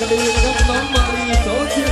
กัดีนะครับน้องมารีโชีย